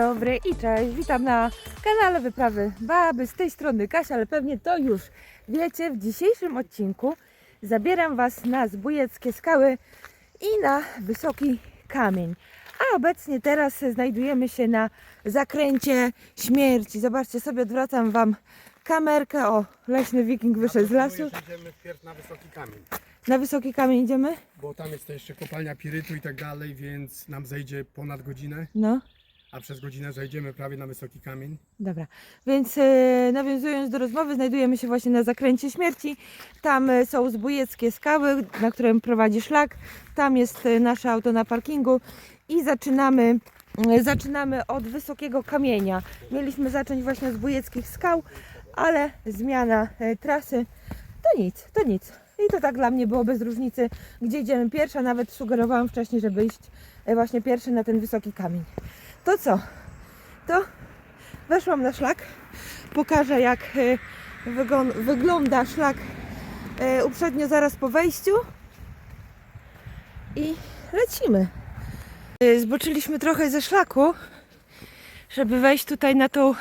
Dobry i cześć, witam na kanale Wyprawy Baby, z tej strony Kasia, ale pewnie to już wiecie, w dzisiejszym odcinku zabieram Was na Zbójeckie Skały i na Wysoki Kamień. A obecnie teraz znajdujemy się na zakręcie śmierci. Zobaczcie sobie, odwracam Wam kamerkę. O, leśny wiking wyszedł z lasu. Idziemy wpierw na wysoki kamień, Na Wysoki Kamień idziemy? bo tam jest to jeszcze kopalnia pirytu i tak dalej, więc nam zejdzie ponad godzinę, No. A przez godzinę zejdziemy prawie na wysoki kamień. Dobra, więc e, nawiązując do rozmowy, znajdujemy się właśnie na zakręcie śmierci. Tam e, są zbójeckie skały, na którym prowadzi szlak. Tam jest e, nasze auto na parkingu i zaczynamy, e, zaczynamy od wysokiego kamienia. Mieliśmy zacząć właśnie od zbójeckich skał, ale zmiana e, trasy to nic, to nic. I to tak dla mnie było bez różnicy, gdzie idziemy pierwsza. Nawet sugerowałam wcześniej, żeby iść e, właśnie pierwszy na ten wysoki kamień. To co? To weszłam na szlak. Pokażę jak wygon- wygląda szlak e, uprzednio zaraz po wejściu. I lecimy. E, Zboczyliśmy trochę ze szlaku, żeby wejść tutaj na tą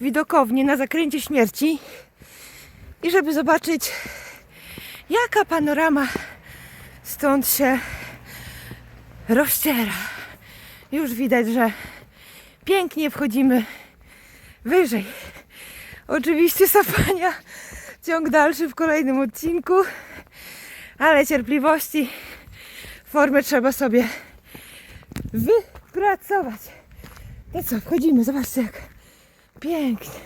widokownię na zakręcie śmierci i żeby zobaczyć jaka panorama stąd się rozciera. Już widać, że pięknie wchodzimy wyżej. Oczywiście sapania, ciąg dalszy w kolejnym odcinku, ale cierpliwości, formę trzeba sobie wypracować. To co, wchodzimy, zobaczcie jak pięknie,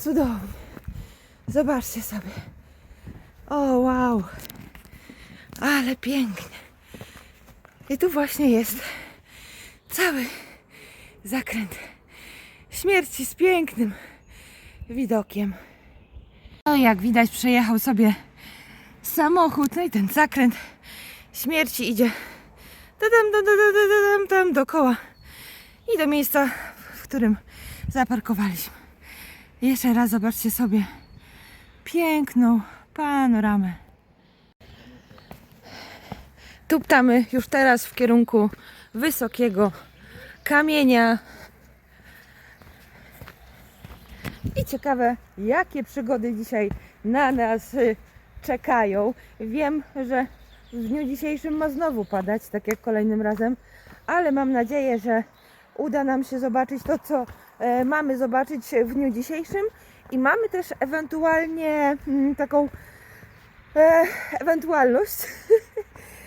cudownie. Zobaczcie sobie. O wow, ale pięknie. I tu właśnie jest cały zakręt śmierci z pięknym widokiem. No jak widać przejechał sobie samochód, no i ten zakręt śmierci idzie tam, tam, tam, tam, dookoła i do miejsca, w którym zaparkowaliśmy. Jeszcze raz zobaczcie sobie piękną panoramę. Tuptamy już teraz w kierunku wysokiego kamienia. I ciekawe, jakie przygody dzisiaj na nas y, czekają. Wiem, że w dniu dzisiejszym ma znowu padać, tak jak kolejnym razem, ale mam nadzieję, że uda nam się zobaczyć to, co e, mamy zobaczyć w dniu dzisiejszym. I mamy też ewentualnie mm, taką e, ewentualność,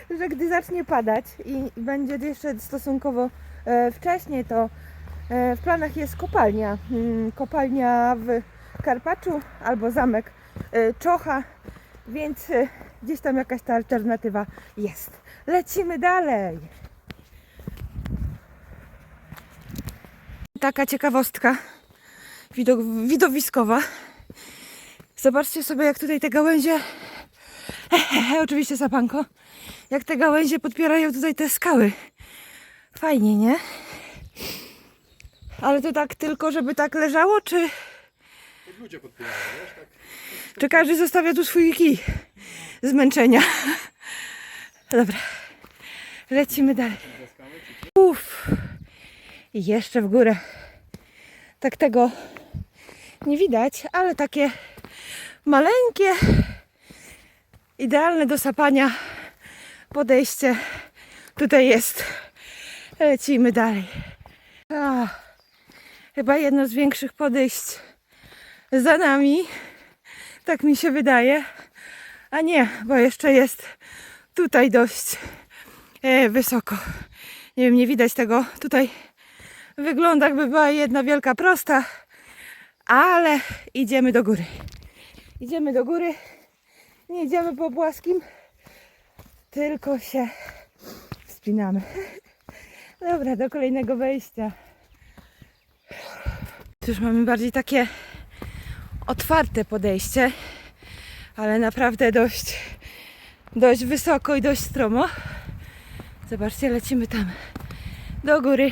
że gdy zacznie padać i będzie jeszcze stosunkowo e, wcześniej, to e, w planach jest kopalnia. Mm, Kopalnia w Karpaczu albo zamek e, Czocha, więc gdzieś tam jakaś ta alternatywa jest. Lecimy dalej. Taka ciekawostka widok, widowiskowa. Zobaczcie sobie, jak tutaj te gałęzie, oczywiście sapanko, jak te gałęzie podpierają tutaj te skały. Fajnie, nie? Ale to tak tylko, żeby tak leżało, czy, Ludzie podpierają, wiesz, tak? czy każdy zostawia tu swój kij zmęczenia? Dobra, lecimy dalej. Uff, i jeszcze w górę. Tak tego nie widać, ale takie maleńkie, idealne do sapania podejście tutaj jest. Lecimy dalej. A, chyba jedno z większych podejść za nami. Tak mi się wydaje. A nie, bo jeszcze jest tutaj dość e, wysoko. Nie wiem, nie widać tego. Tutaj wygląda jakby była jedna wielka prosta, ale idziemy do góry. Idziemy do góry. Nie idziemy po płaskim, tylko się wspinamy. Dobra, do kolejnego wejścia. Tu już mamy bardziej takie otwarte podejście, ale naprawdę dość, dość wysoko i dość stromo. Zobaczcie, lecimy tam do góry.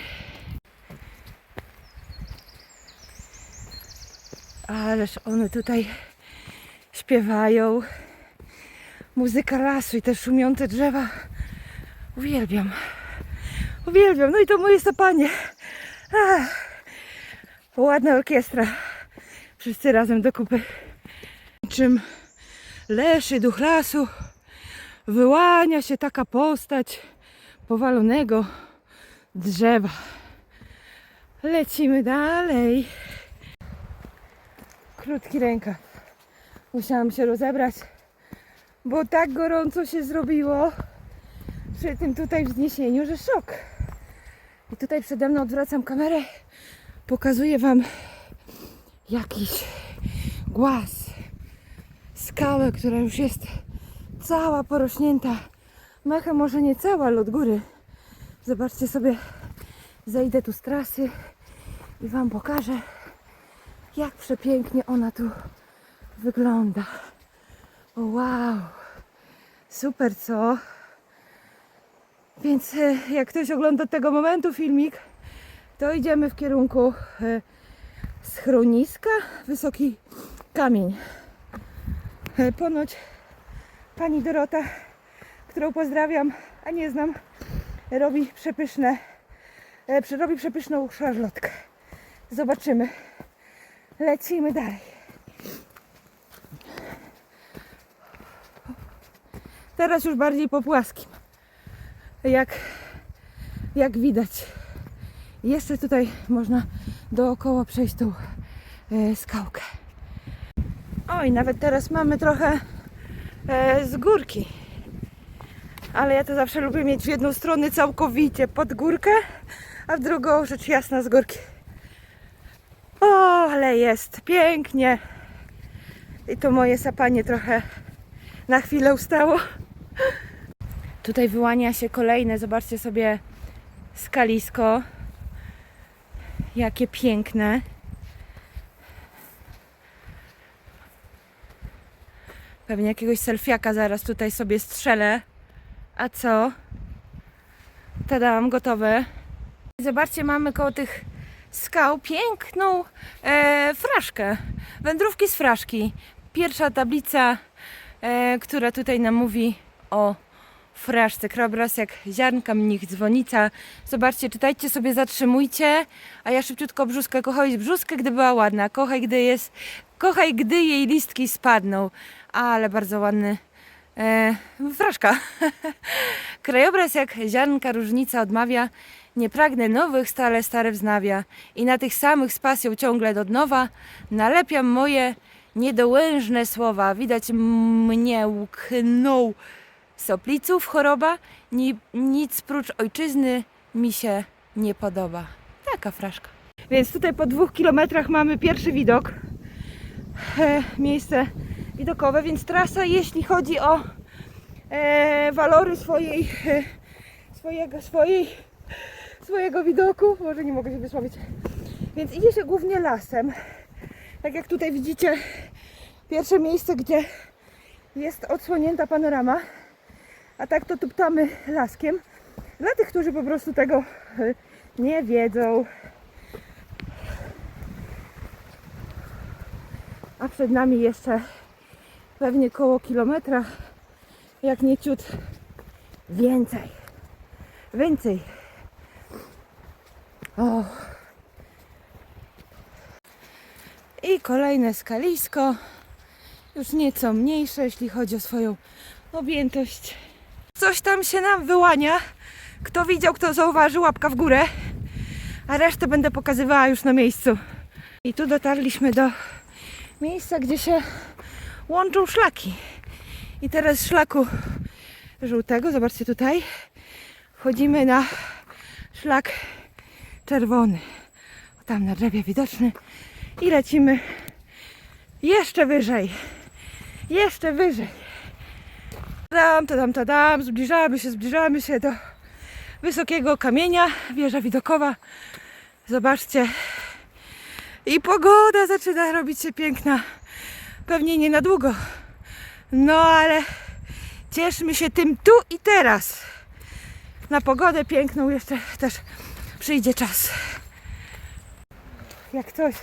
Ależ one tutaj śpiewają. Muzyka lasu i te szumiące drzewa. Uwielbiam. Uwielbiam. No i to moje sapanie. Ach, ładna orkiestra. Wszyscy razem do kupy. Czym leszy duch lasu, wyłania się taka postać powalonego drzewa. Lecimy dalej. Krótki rękaw. Musiałam się rozebrać, bo tak gorąco się zrobiło przy tym tutaj wzniesieniu, że szok. I tutaj przede mną odwracam kamerę, pokazuję Wam jakiś głaz, skałę, która już jest cała porośnięta machem, może nie cała, ale od góry. Zobaczcie sobie, zejdę tu z trasy i Wam pokażę, jak przepięknie ona tu wygląda. Wow, super co? Więc e, jak ktoś ogląda od tego momentu filmik, to idziemy w kierunku e, schroniska, wysoki kamień. E, Ponoć pani Dorota, którą pozdrawiam, a nie znam, robi przepyszne, robi przepyszną szarlotkę. Zobaczymy. Lecimy dalej. Teraz już bardziej po płaskim. Jak, jak widać. Jeszcze tutaj można dookoła przejść tą e, skałkę. Oj, nawet teraz mamy trochę e, z górki. Ale ja to zawsze lubię mieć w jedną stronę całkowicie pod górkę, a w drugą rzecz jasna z górki. O, ale jest pięknie. I to moje sapanie trochę na chwilę ustało. Tutaj wyłania się kolejne, zobaczcie sobie skalisko. Jakie piękne. Pewnie jakiegoś selfiaka zaraz tutaj sobie strzelę. A co? Tadam, gotowe. Zobaczcie, mamy koło tych skał piękną e, fraszkę. Wędrówki z fraszki. Pierwsza tablica, e, która tutaj nam mówi o fraszce. Krajobraz jak ziarnka, mnich, dzwonica. Zobaczcie, czytajcie sobie, zatrzymujcie. A ja szybciutko brzuskę. Kochaj brzuskę, gdy była ładna. Kochaj, gdy jest... Kochaj, gdy jej listki spadną. Ale bardzo ładny e, fraszka. Krajobraz jak ziarnka różnica odmawia, nie pragnę nowych, stale stare wznawia i na tych samych z pasją ciągle do nowa nalepiam moje niedołężne słowa. Widać mnie łknął sopliców choroba, Ni, nic prócz ojczyzny mi się nie podoba. Taka fraszka. Więc tutaj po dwóch kilometrach mamy pierwszy widok. E, miejsce widokowe, więc trasa, jeśli chodzi o e, walory swojej, e, swojego, swojej, swojego widoku, może nie mogę się wysłowić, więc idzie się głównie lasem. Tak jak tutaj widzicie, pierwsze miejsce, gdzie jest odsłonięta panorama, a tak to tuptamy laskiem. Dla tych, którzy po prostu tego e, nie wiedzą. A przed nami jeszcze pewnie koło kilometra, jak nie ciut więcej. Więcej. O. I kolejne skalisko, już nieco mniejsze, jeśli chodzi o swoją objętość. Coś tam się nam wyłania. Kto widział, kto zauważył, łapka w górę. A resztę będę pokazywała już na miejscu. I tu dotarliśmy do miejsca, gdzie się łączą szlaki. I teraz z szlaku żółtego, zobaczcie tutaj, wchodzimy na szlak czerwony. Tam na drzewie widoczny. I lecimy jeszcze wyżej. Jeszcze wyżej. Tadam, tadam, tadam. Zbliżamy się, zbliżamy się do wysokiego kamienia. Wieża widokowa. Zobaczcie. I pogoda zaczyna robić się piękna. Pewnie nie na długo. No ale cieszmy się tym tu i teraz. Na pogodę piękną jeszcze też przyjdzie czas. Jak coś.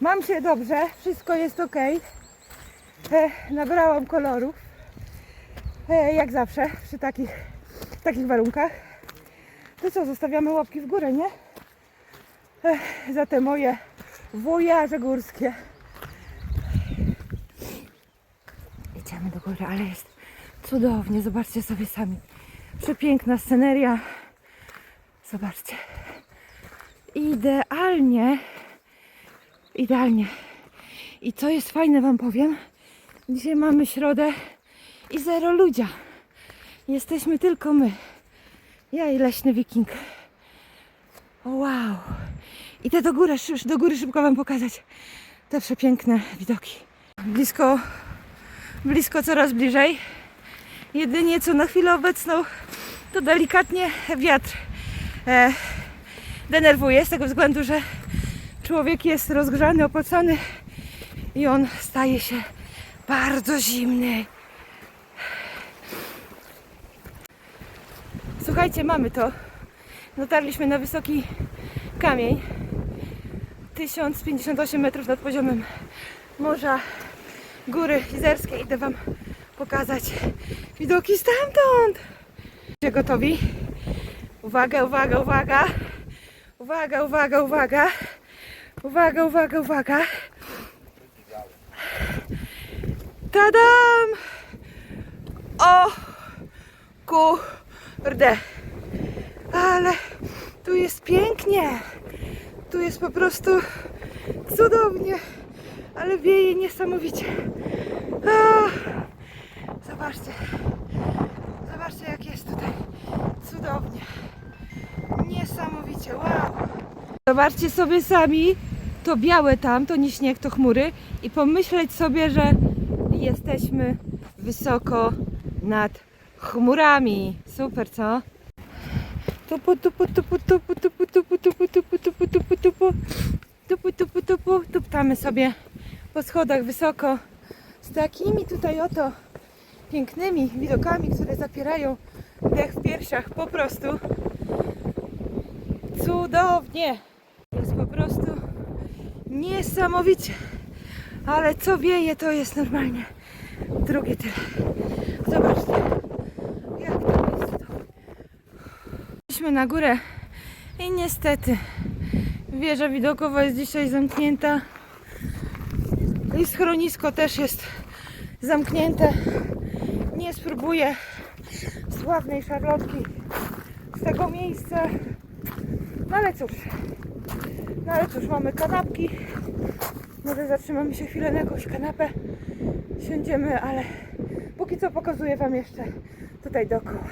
Mam się dobrze, wszystko jest ok. E, nabrałam kolorów. E, jak zawsze przy takich, takich warunkach. To co, zostawiamy łapki w górę, nie? Ech, za te moje wojaże górskie. Idziemy do góry, ale jest cudownie. Zobaczcie sobie sami. Przepiękna sceneria. Zobaczcie. Idealnie. Idealnie. I co jest fajne Wam powiem. Dzisiaj mamy środę i zero ludzia. Jesteśmy tylko my. Ja i leśny wiking. Wow. Idę do góry, do góry szybko Wam pokazać te przepiękne widoki. Blisko, blisko coraz bliżej. Jedynie co na chwilę obecną to delikatnie wiatr e, denerwuje z tego względu, że człowiek jest rozgrzany, opocony i on staje się bardzo zimny. Słuchajcie, mamy to. Dotarliśmy na wysoki kamień. 1058 metrów nad poziomem morza. Góry Izerskie. Idę Wam pokazać widoki stamtąd. Jesteście gotowi? Uwaga, uwaga, uwaga. Uwaga, uwaga, uwaga. Uwaga, uwaga, uwaga. Tadam! O kurde. Ale tu jest pięknie. Tu jest po prostu cudownie. Ale wieje niesamowicie. A, zobaczcie. Zobaczcie jak jest tutaj. Cudownie. Niesamowicie. Wow. Zobaczcie sobie sami. To białe tam, to nie śnieg, to chmury. I pomyśleć sobie, że jesteśmy wysoko nad chmurami. Super, co? Tupu, tupu, tupu, tupu, tupu, tupu, tupu, tupu, tupu, tupu, tupu. Tupu, tupu, tupu. Tuptamy sobie po schodach wysoko z takimi tutaj oto pięknymi widokami, które zapierają dech w piersiach. Po prostu cudownie. Jest po prostu niesamowicie. Ale co wieje, to jest normalnie drugie tyle. Zobaczcie, jak to jest to. Szliśmy na górę i niestety wieża widokowa jest dzisiaj zamknięta. I schronisko też jest zamknięte. Nie spróbuję sławnej szarlotki z tego miejsca. No ale cóż. No ale cóż, mamy kanapki. Może zatrzymamy się chwilę na jakąś kanapę. Siądziemy, ale póki co pokazuję Wam jeszcze tutaj dookoła.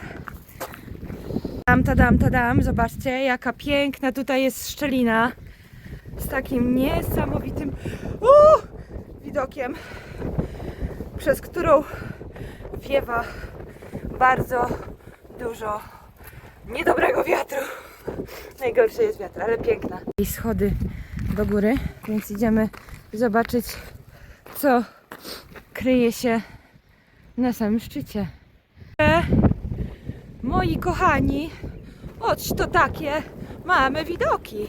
Tam, tadam, tadam. Zobaczcie, jaka piękna tutaj jest szczelina. Z takim niesamowitym widokiem, przez którą wiewa bardzo dużo niedobrego wiatru. Najgorszy jest wiatr, ale piękna. I schody do góry, więc idziemy zobaczyć, co kryje się na samym szczycie. Moi kochani, oć to takie mamy widoki.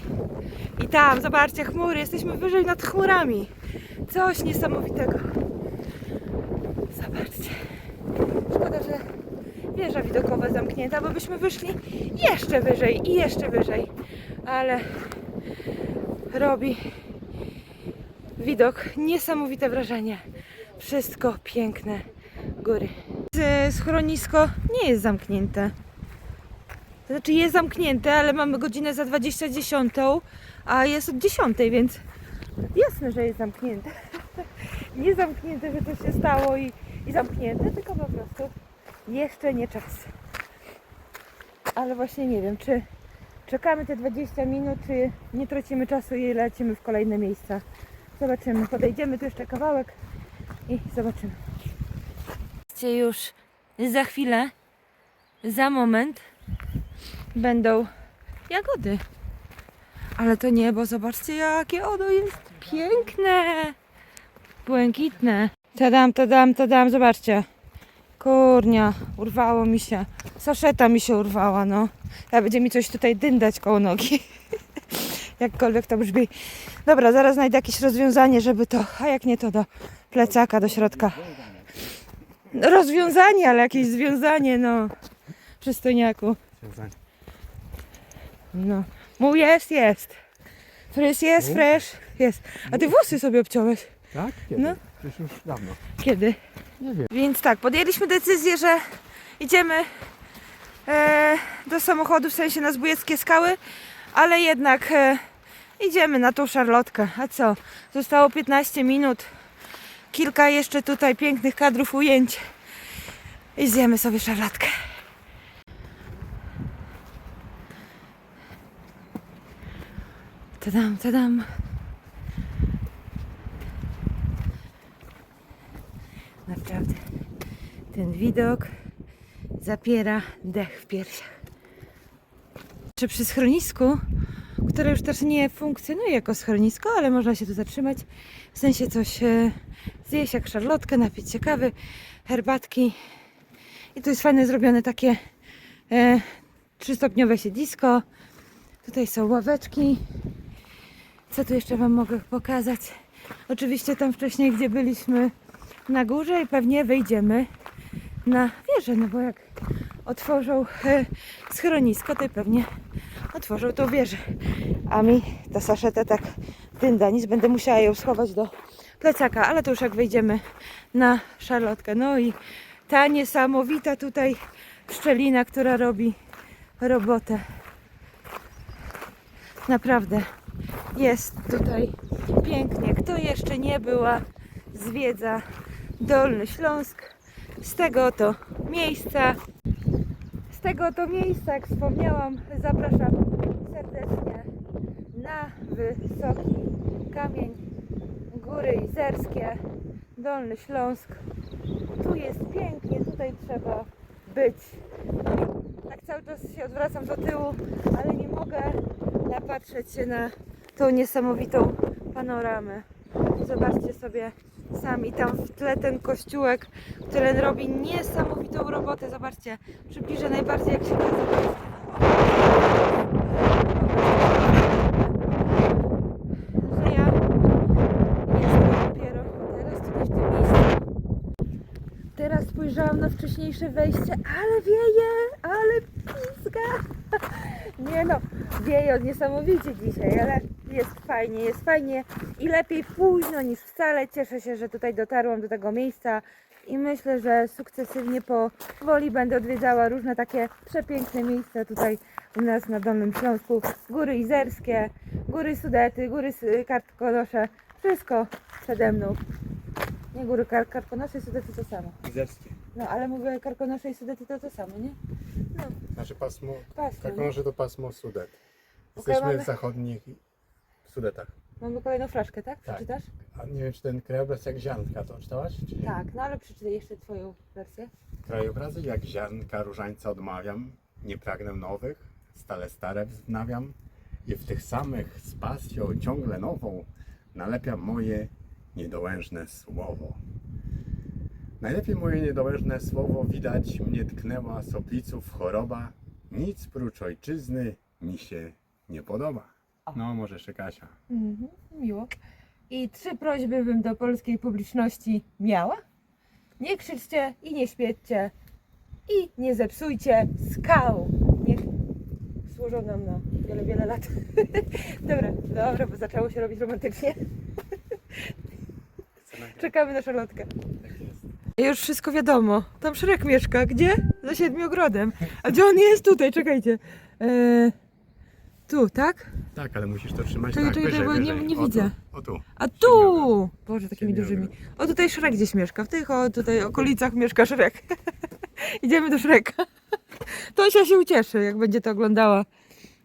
I tam, zobaczcie, chmury, jesteśmy wyżej nad chmurami. Coś niesamowitego. Zobaczcie. Szkoda, że wieża widokowa zamknięta, bo byśmy wyszli jeszcze wyżej i jeszcze wyżej. Ale robi widok niesamowite wrażenie. Wszystko piękne góry. Z- Schronisko nie jest zamknięte. To znaczy jest zamknięte, ale mamy godzinę za 20.10, a jest od 10, więc jasne, że jest zamknięte. Nie zamknięte, że to się stało i, i zamknięte, tylko po prostu jeszcze nie czas. Ale właśnie nie wiem, czy czekamy te 20 minut, czy nie tracimy czasu i lecimy w kolejne miejsca. Zobaczymy. Podejdziemy tu jeszcze kawałek i zobaczymy. Już za chwilę, za moment będą jagody. Ale to niebo, zobaczcie jakie ono jest piękne. Błękitne. Tadam, tadam, tadam, zobaczcie. Kurnia, urwało mi się. Saszeta mi się urwała, no. A będzie mi coś tutaj dyndać koło nogi. Jakkolwiek to brzmi. Dobra, zaraz znajdę jakieś rozwiązanie, żeby to, a jak nie to do plecaka, do środka. Rozwiązanie, ale jakieś związanie, no. Przystojniaku. No. Mu jest, jest. Fryz jest, fresh, jest. A ty włosy sobie obciąłeś. Tak? Kiedy? No. Przecież już dawno. Kiedy? Nie wiem. Więc tak, podjęliśmy decyzję, że idziemy e, do samochodu, w sensie na Zbójeckie Skały, ale jednak e, idziemy na tą szarlotkę. A co? Zostało 15 minut. Kilka jeszcze tutaj pięknych kadrów ujęć. I zjemy sobie szarlotkę. Tadam, tadam. Naprawdę. Ten widok zapiera dech w piersiach. Czy przy schronisku, które już też nie funkcjonuje jako schronisko, ale można się tu zatrzymać, w sensie coś e, zjeść jak szarlotkę, napić się kawy, herbatki. I tu jest fajne zrobione takie e, trzystopniowe siedzisko. Tutaj są ławeczki. Co tu jeszcze Wam mogę pokazać? Oczywiście tam wcześniej, gdzie byliśmy na górze i pewnie wejdziemy na wieżę, no bo jak otworzą e, schronisko, to pewnie otworzą tą wieżę. A mi ta saszeta tak dynda, nic będę musiała ją schować do plecaka, ale to już jak wejdziemy na szarlotkę. No i ta niesamowita tutaj szczelina, która robi robotę. Naprawdę jest tutaj pięknie. Kto jeszcze nie była, zwiedza Dolny Śląsk. Z tego oto miejsca, z tego oto miejsca, jak wspomniałam, zapraszam serdecznie na wysoki kamień Góry Izerskie, Dolny Śląsk. Tu jest pięknie, tutaj trzeba być. Tak cały czas się odwracam do tyłu, ale nie mogę napatrzeć się na tą niesamowitą panoramę. Zobaczcie sobie sami tam w tle ten kościółek, który robi niesamowitą robotę. Zobaczcie, przybliżę najbardziej jak się da. Zobaczcie. Że ja jestem dopiero teraz tutaj w tym miejscu. Teraz spojrzałam na wcześniejsze wejście, ale wieje, ale pizga. Nie no, wieje niesamowicie dzisiaj, ale jest fajnie, jest fajnie i lepiej późno niż wcale. Cieszę się, że tutaj dotarłam do tego miejsca i myślę, że sukcesywnie powoli będę odwiedzała różne takie przepiękne miejsca tutaj u nas na Dolnym Śląsku. Góry Izerskie, góry Sudety, góry Karkonosze, wszystko przede mną. Nie góry Kar- Karkonosze Sudety to samo. Izerskie. No ale mówię Karkonosze i Sudety to to samo, nie? No, Nasze pasmo, pasmo. Karkonosze to pasmo Sudet. Okej, Jesteśmy mamy- w zachodnich Sudetach. Mamy kolejną flaszkę, tak? Tak. Przeczytasz? A nie wiem, czy ten krajobraz jak ziarnka to czytałaś? Czy nie? Tak, no ale przeczytaj jeszcze twoją wersję. Krajobrazy jak ziarnka różańca odmawiam, nie pragnę nowych, stale stare wznawiam i w tych samych z pasją ciągle nową nalepiam moje niedołężne słowo. Najlepiej moje niedołężne słowo widać mnie tknęła sopliców choroba, nic prócz ojczyzny mi się nie podoba. No, może jeszcze Kasia. Mhm, miło. I trzy prośby bym do polskiej publiczności miała. Nie krzyczcie i nie śpiewcie i nie zepsujcie skał. Niech służą nam na wiele, wiele lat. dobra, dobra, bo zaczęło się robić romantycznie. Czekamy na szarlotkę. Tak jest. Już wszystko wiadomo. Tam Szrek mieszka. Gdzie? Za Siedmiogrodem. A gdzie on jest? Tutaj, czekajcie. E, tu, tak? Tak, ale musisz to trzymać Czekaj, tak, czekaj, wyżej, bo nie- wyżej. nie o widzę. Tu, o tu. A tu! Boże, takimi dużymi. O, tutaj Szrek gdzieś mieszka. W tych o, tutaj okolicach mieszka Szrek. Idziemy do Szreka. Tosia się ucieszy, jak będzie to oglądała.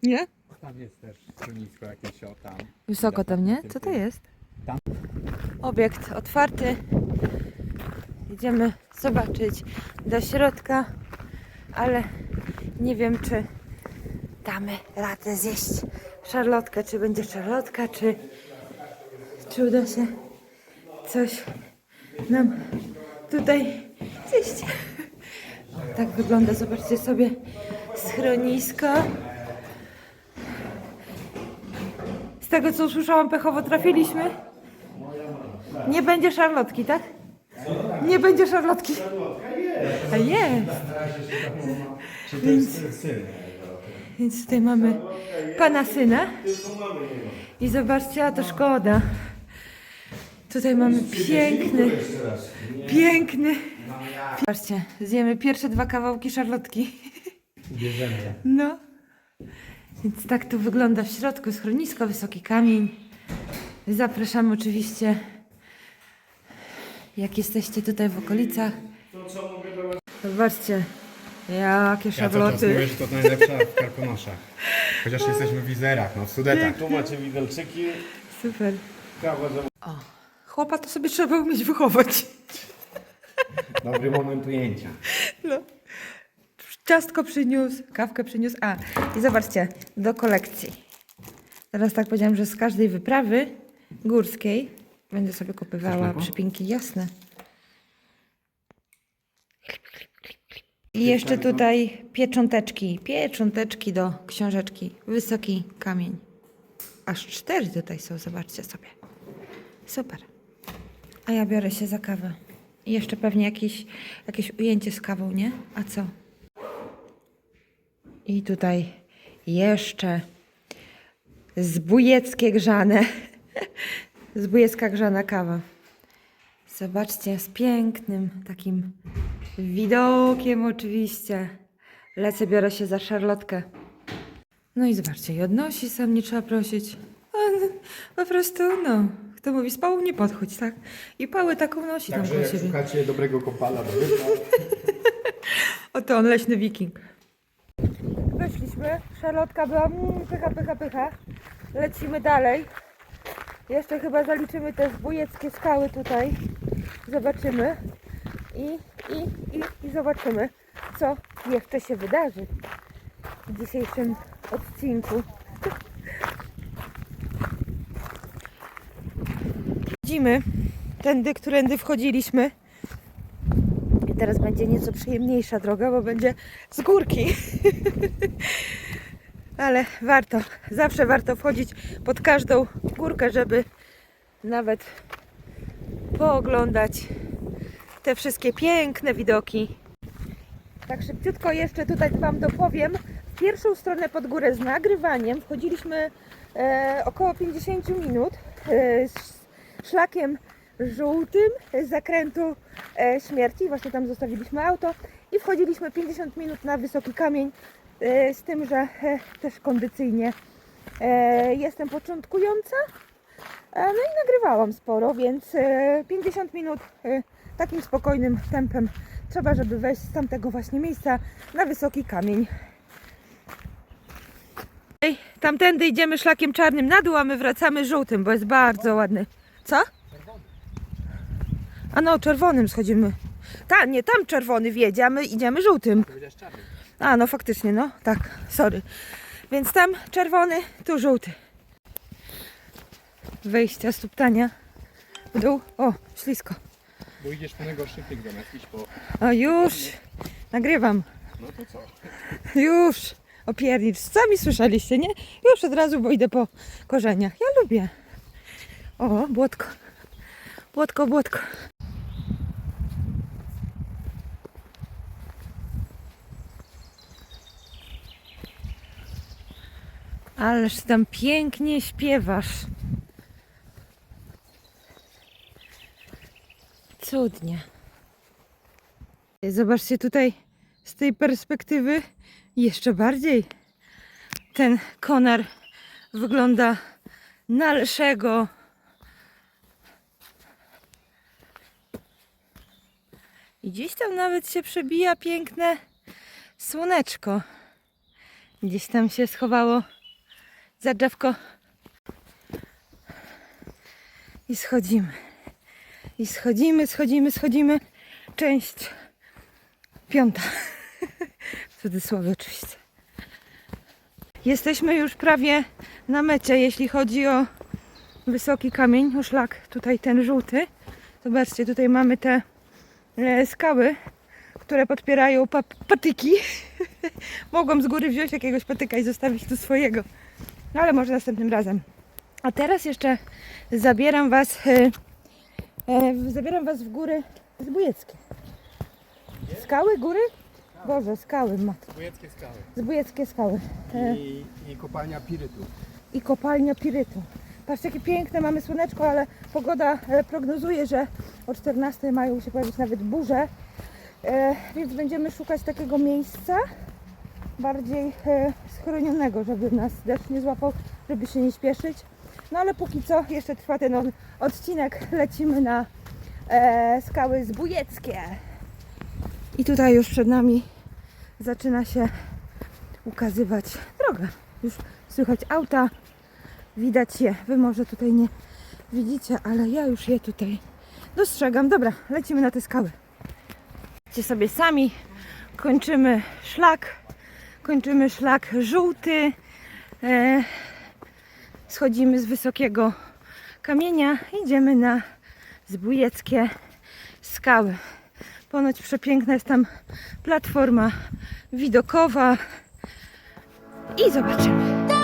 Nie? Tam jest też schronisko jakieś o tam. Wysoko tam, nie? Co to jest? Tam. Obiekt otwarty. Idziemy zobaczyć do środka, ale nie wiem, czy damy radę zjeść szarlotkę, czy będzie szarlotka, czy, czy uda się coś nam tutaj zjeść. O, tak wygląda, zobaczcie sobie schronisko. Z tego co usłyszałam, pechowo trafiliśmy. Nie będzie szarlotki, tak? Nie będzie szarlotki. A jest. Więc Więc tutaj mamy pana syna. I zobaczcie, a to szkoda. Tutaj mamy piękny, piękny. Zobaczcie, zjemy pierwsze dwa kawałki szarlotki. Bierzemy. No. Więc tak tu wygląda w środku schronisko, wysoki kamień. Zapraszam oczywiście, jak jesteście tutaj w okolicach. Zobaczcie, jakie Ja cały czas szarloty. mówię, że to najlepsza w Karkonoszach. Chociaż jesteśmy w Izerach, no w Sudetach. Tu macie widelczyki, Super. kawa za... O, chłopa to sobie trzeba umieć wychować. Dobry moment ujęcia. No. Ciastko przyniósł, kawkę przyniósł. A, i zobaczcie, do kolekcji. Teraz tak powiedziałam, że z każdej wyprawy górskiej będę sobie kupywała lepo? przypinki jasne. I jeszcze tutaj piecząteczki. Piecząteczki do książeczki. Wysoki kamień. Aż cztery tutaj są, zobaczcie sobie. Super. A ja biorę się za kawę. I jeszcze pewnie jakieś, jakieś ujęcie z kawą, nie? A co? I tutaj jeszcze zbójeckie grzane. Zbójecka grzana kawa. Zobaczcie, z pięknym takim widokiem oczywiście. Lecę, biorę się za szarlotkę. No i zobaczcie, i odnosi sam, nie trzeba prosić. No, Po prostu, no, kto mówi, z pałą nie podchodź, tak? I pałę taką nosi Także tam jak po siebie. szukacie dobrego kopala do Oto on, leśny wiking. Weszliśmy, szarlotka była mm, pycha, pycha, pycha. Lecimy dalej. Jeszcze chyba zaliczymy te zbójeckie skały tutaj. Zobaczymy. I, i, i, i zobaczymy, co jeszcze się wydarzy w dzisiejszym odcinku. Wchodzimy tędy, którędy wchodziliśmy. I teraz będzie nieco przyjemniejsza droga, bo będzie z górki. Ale warto, zawsze warto wchodzić pod każdą górkę, żeby nawet pooglądać te wszystkie piękne widoki. Tak szybciutko jeszcze tutaj Wam dopowiem. W pierwszą stronę pod górę z nagrywaniem wchodziliśmy e, około 50 minut e, szlakiem żółtym z zakrętu e, śmierci. Właśnie tam zostawiliśmy auto i wchodziliśmy 50 minut na wysoki kamień. E, z tym, że e, też kondycyjnie e, jestem początkująca. No i nagrywałam sporo, więc e, 50 minut takim spokojnym tempem trzeba, żeby wejść z tamtego właśnie miejsca na wysoki kamień. Tamtędy idziemy szlakiem czarnym na dół, a my wracamy żółtym, bo jest bardzo ładny. Co? A no, czerwonym schodzimy. Ta, nie, tam czerwony wiedzie, a my idziemy żółtym. A, no faktycznie, no, tak, sorry. Więc tam czerwony, tu żółty. Wejścia, stuptania w dół. O, ślisko. bo idziesz po najgorszy plik zamiast iść po... O, już. Nagrywam. No to co? Już. Opiernicz. Sami słyszeliście, nie? Już od razu, bo idę po korzeniach. Ja lubię. O, błotko. Błotko, błotko. Ależ tam pięknie śpiewasz. Cudnie. Zobaczcie tutaj z tej perspektywy jeszcze bardziej ten konar wygląda na lszego. I gdzieś tam nawet się przebija piękne słoneczko. Gdzieś tam się schowało za drzewko. I schodzimy. I schodzimy, schodzimy, schodzimy. Część piąta. W cudzysłowie oczywiście. Jesteśmy już prawie na mecie, jeśli chodzi o wysoki kamień, o szlak, tutaj ten żółty. Zobaczcie, tutaj mamy te e, skały, które podpierają pa patyki. Mogłam z góry wziąć jakiegoś patyka i zostawić tu swojego. No ale może następnym razem. A teraz jeszcze zabieram Was, e, e, zabieram Was w góry zbójeckie. Skały, góry? Boże, skały ma. Wojeckie skały. Zbójeckie skały. E, I, i kopalnia pirytu. I kopalnia pirytu. Patrzcie, jakie piękne mamy słoneczko, ale pogoda e, prognozuje, że o 14 mają się pojawić nawet burze. E, więc będziemy szukać takiego miejsca bardziej e, schronionego, żeby nas deszcz nie złapał, żeby się nie śpieszyć. No ale póki co jeszcze trwa ten od- odcinek. Lecimy na e, skały zbójeckie. I tutaj już przed nami zaczyna się ukazywać droga. Już słychać auta, widać je. Wy może tutaj nie widzicie, ale ja już je tutaj dostrzegam. Dobra, lecimy na te skały. Idźcie sobie sami, kończymy szlak, kończymy szlak żółty. E, schodzimy z wysokiego kamienia, idziemy na zbójeckie skały. Ponoć przepiękna jest tam platforma widokowa i zobaczymy.